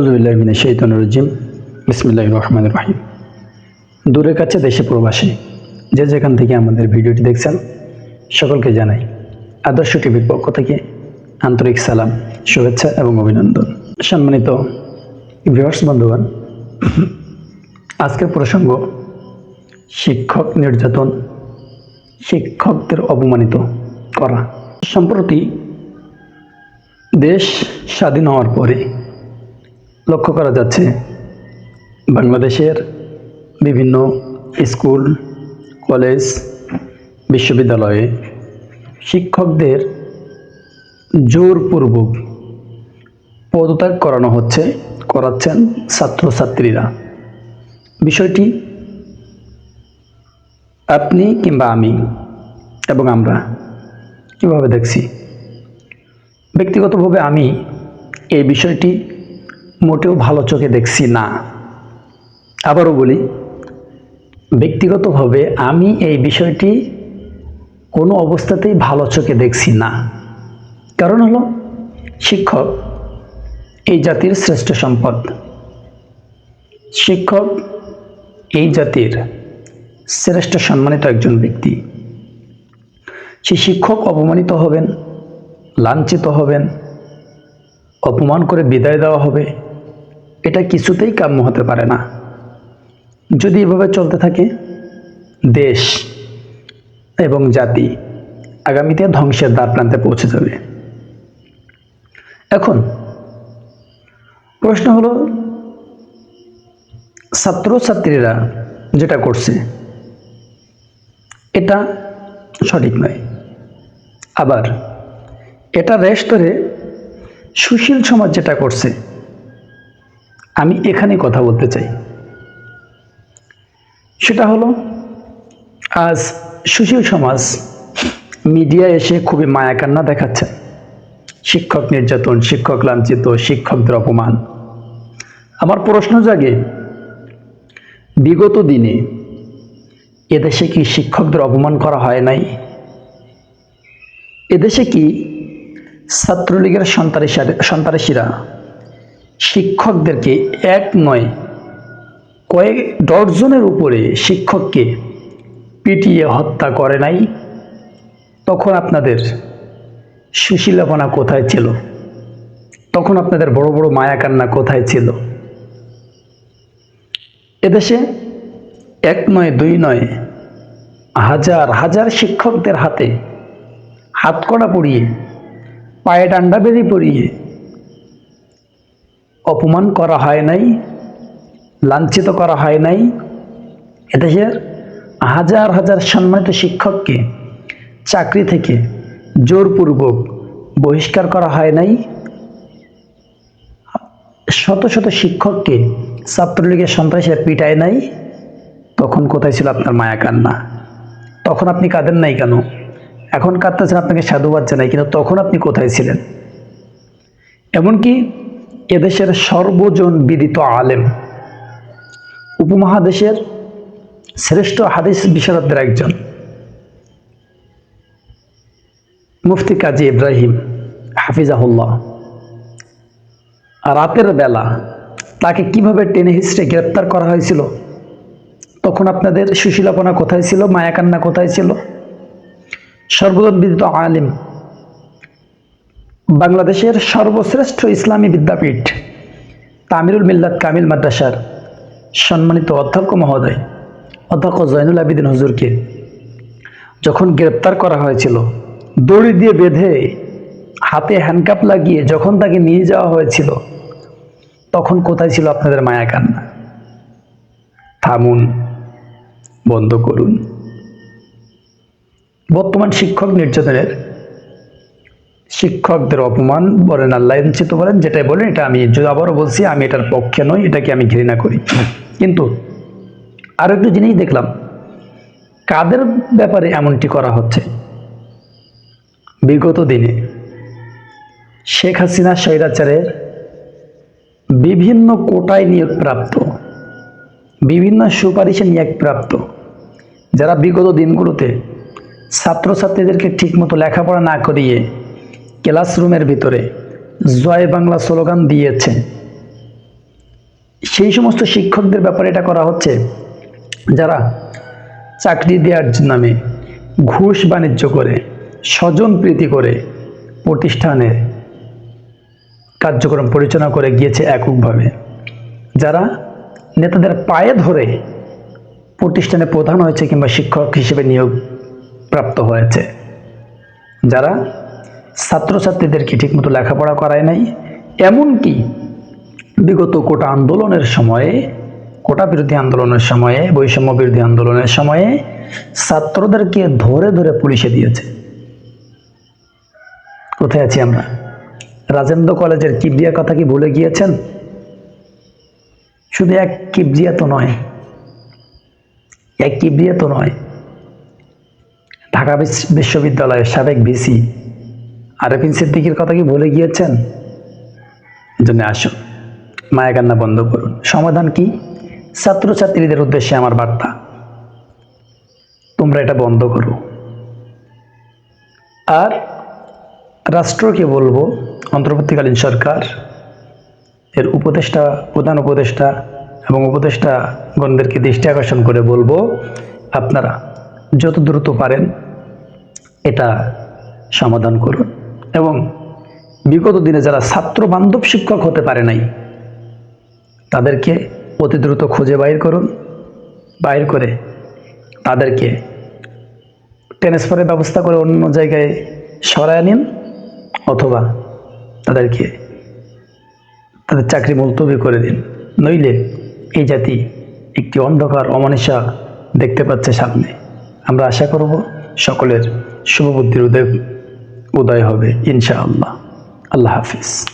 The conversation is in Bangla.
আউজুবিল্লাহমিনে শৈতন রজিম। বিসমিল্লাহ রহমান রাহিম। দূরের কাছে, দেশে প্রবাসী, যে যেখান থেকে আমাদের ভিডিওটি দেখছেন, সকলকে জানাই আদর্শ টিভির পক্ষ থেকে আন্তরিক সালাম, শুভেচ্ছা এবং অভিনন্দন। সম্মানিত ভিউয়ার্স বন্ধুগণ, আজকের প্রসঙ্গ, শিক্ষক নির্যাতন, শিক্ষকদের অপমানিত করা। সম্প্রতি দেশ স্বাধীন হওয়ার পরে লক্ষ্য করা যাচ্ছে, বাংলাদেশের বিভিন্ন স্কুল, কলেজ, বিশ্ববিদ্যালয়ে শিক্ষকদের জোরপূর্বক পদত্যাগ করানো হচ্ছে, করাচ্ছেন ছাত্রছাত্রীরা। বিষয়টি আপনি কিংবা আমি এবং আমরা কীভাবে দেখছি? ব্যক্তিগতভাবে আমি এই বিষয়টি মোটেও ভালো চোখে দেখছি না। আবারও বলি, ব্যক্তিগতভাবে আমি এই বিষয়টি কোনো অবস্থাতেই ভালো চোখে দেখছি না। কারণ হলো, শিক্ষক এই জাতির শ্রেষ্ঠ সম্পদ। শিক্ষক এই জাতির শ্রেষ্ঠ সম্মানিত একজন ব্যক্তি। সে শিক্ষক অপমানিত হবেন, লাঞ্ছিত হবেন, অপমান করে বিদায় দেওয়া হবে এটা কিছুতেই কাম্য হতে পারে না। যদি এভাবে চলতে থাকে, দেশ এবং জাতি আগামীতে ধ্বংসের দ্বার প্রান্তে পৌঁছে যাবে। এখন প্রশ্ন হলো, ছাত্রছাত্রীরা যেটা করছে, এটা সঠিক নয়। আবার এটা রেশ ধরে সুশীল সমাজ যেটা করছে আমি এখানে কথা বলতে চাই। সেটা হলো, আজ সুশীল সমাজ মিডিয়া এসে খুবই মায়াকান্না দেখাচ্ছে। শিক্ষক নির্যাতন, শিক্ষক লাঞ্ছিত, শিক্ষকদের অপমান। আমার প্রশ্ন জাগে, বিগত দিনে এদেশে কি শিক্ষকদের অপমান করা হয় নাই? এদেশে কি ছাত্রলীগের সন্ত্রাসীরা শিক্ষকদেরকে এক নয়, কয়েক ডজনের উপরে শিক্ষককে পিটিয়ে হত্যা করে নাই? তখন আপনাদের সুশীলপনা কোথায় ছিল? তখন আপনাদের বড় বড় মায়াকান্না কোথায় ছিল? এদেশে এক নয়, দুই নয়, হাজার হাজার শিক্ষকদের হাতে হাত কড়া পরিয়ে, পায়ে ডান্ডা বেরি পরিয়ে অপমান করা হয় নাই, লাঞ্ছিত করা হয় নাই। এদেশের হাজার হাজার সম্মানিত শিক্ষককে চাকরি থেকে জোরপূর্বক বহিষ্কার করা হয় নাই। শত শত শিক্ষককে ছাত্রলীগের সন্ত্রাসীরা পিটায় নাই। তখন কোথায় ছিল আপনার মায়া কান্না? তখন আপনি কাঁদেন নাই কেন? এখন কাঁদতেছেন, আপনাকে সাধুবাদ জানাই, কিন্তু তখন আপনি কোথায় ছিলেন? এমনকি এদেশের সর্বজন বিদিত আলেম। উপমহাদেশের শ্রেষ্ঠ হাদিস বিশারদদের একজন। মুফতি কাজী ইব্রাহিম হাফিজাহুল্লাহ। রাতের বেলা তাকে কীভাবে টেনে হিস্ট্রে গ্রেপ্তার করা হয়েছিল? তখন আপনাদের সুশীলাপনা কোথায় ছিল? মায়াকান্না কোথায় ছিল? সর্বজন বিদিত আলিম বাংলাদেশের সর্বশ্রেষ্ঠ ইসলামী বিদ্যাপীঠ, তামিরুল মিল্লাত কামিল মাদ্রাসার সম্মানিত অধ্যক্ষ মহোদয়, অধ্যক্ষ জয়নুল আবিদিন হুজুরকে। যখন গ্রেপ্তার করা হয়েছিল, দড়ি দিয়ে বেঁধে হাতে হ্যান্ডকাপ লাগিয়ে যখন তাকে নিয়ে যাওয়া হয়েছিল, তখন কোথায় ছিল আপনাদের মায়া কান্না? থামুন, বন্ধ করুন। বর্তমান শিক্ষক নির্যাতনের শিক্ষকদের অপমান বলেন আল্লাহ লাঞ্ছিত বলেন যেটাই বলেন, এটা আমি আবারও বলছি, আমি এটার পক্ষে নই, এটাকে আমি ঘৃণা করি। কিন্তু আরও একটু জিনিস দেখলাম, কাদের ব্যাপারে এমনটি করা হচ্ছে? বিগত দিনে শেখ হাসিনা স্বৈরাচারের বিভিন্ন কোটায় নিয়োগপ্রাপ্ত, বিভিন্ন সুপারিশে নিয়োগপ্রাপ্ত, যারা বিগত দিনগুলোতে ছাত্রছাত্রীদেরকে ঠিকমতো লেখাপড়া না করিয়ে ক্লাসরুমের ভিতরে জয় বাংলা স্লোগান দিয়েছে। সেই সমস্ত শিক্ষকদের ব্যাপারে এটা করা হচ্ছে যারা চাকরি দেওয়ার নামে ঘুষ বাণিজ্য করে, স্বজন প্রীতি করে প্রতিষ্ঠানে কার্যক্রম পরিচালনা করে গিয়েছে এককভাবে। যারা নেতাদের পায়ে ধরে প্রতিষ্ঠানে প্রধান হয়েছে কিংবা শিক্ষক হিসেবে নিয়োগ প্রাপ্ত হয়েছে। যারা ছাত্রছাত্রীদেরকে ঠিকমতো লেখাপড়া করায় নাই? এমনকি বিগত কোটা আন্দোলনের সময়ে, কোটা বিরোধী আন্দোলনের সময়ে, বৈষম্য বিরোধী আন্দোলনের সময়ে ছাত্রদেরকে ধরে ধরে পুলিশে দিয়েছে। কোথায় আছি আমরা? রাজেন্দ্র কলেজের কিবরিয়া কথা কি ভুলে গিয়েছেন? শুধু এক কিবরিয়া তো নয়, এক কিবরিয়া তো নয়, ঢাকা বিশ- বিশ্ববিদ্যালয়ের সাবেক ভিসি আরেফিন সিদ্দিকির কথা কি ভুলে গিয়েছেন? জন্য আসুন, মায়া কান্না বন্ধ করুন। সমাধান কি? ছাত্রছাত্রীদের উদ্দেশ্যে আমার বার্তা। তোমরা এটা বন্ধ করো। আর রাষ্ট্রকে বলব, অন্তর্বর্তীকালীন সরকার, এর উপদেষ্টা, প্রধান উপদেষ্টা এবং উপদেষ্টা গণদেরকে দৃষ্টি আকর্ষণ করে বলব, আপনারা যত দ্রুত পারেন, এটা সমাধান করুন। এবং বিগত দিনে যারা ছাত্র বান্ধব শিক্ষক হতে পারে নাই, তাদেরকে অতি দ্রুত খুঁজে বাইর করুন, বাইর করে তাদেরকে ট্রান্সফারের ব্যবস্থা করে অন্য জায়গায় সরায় নিন, অথবা তাদেরকে তাদের চাকরি মুলতবি করে দিন। নইলে এই জাতি একটি অন্ধকার অমানিসা দেখতে পাচ্ছে সামনে। আমরা আশা করব সকলের শুভবুদ্ধির উদয় উদয় হবে ইনশাআল্লাহ। আল্লাহ হাফিজ।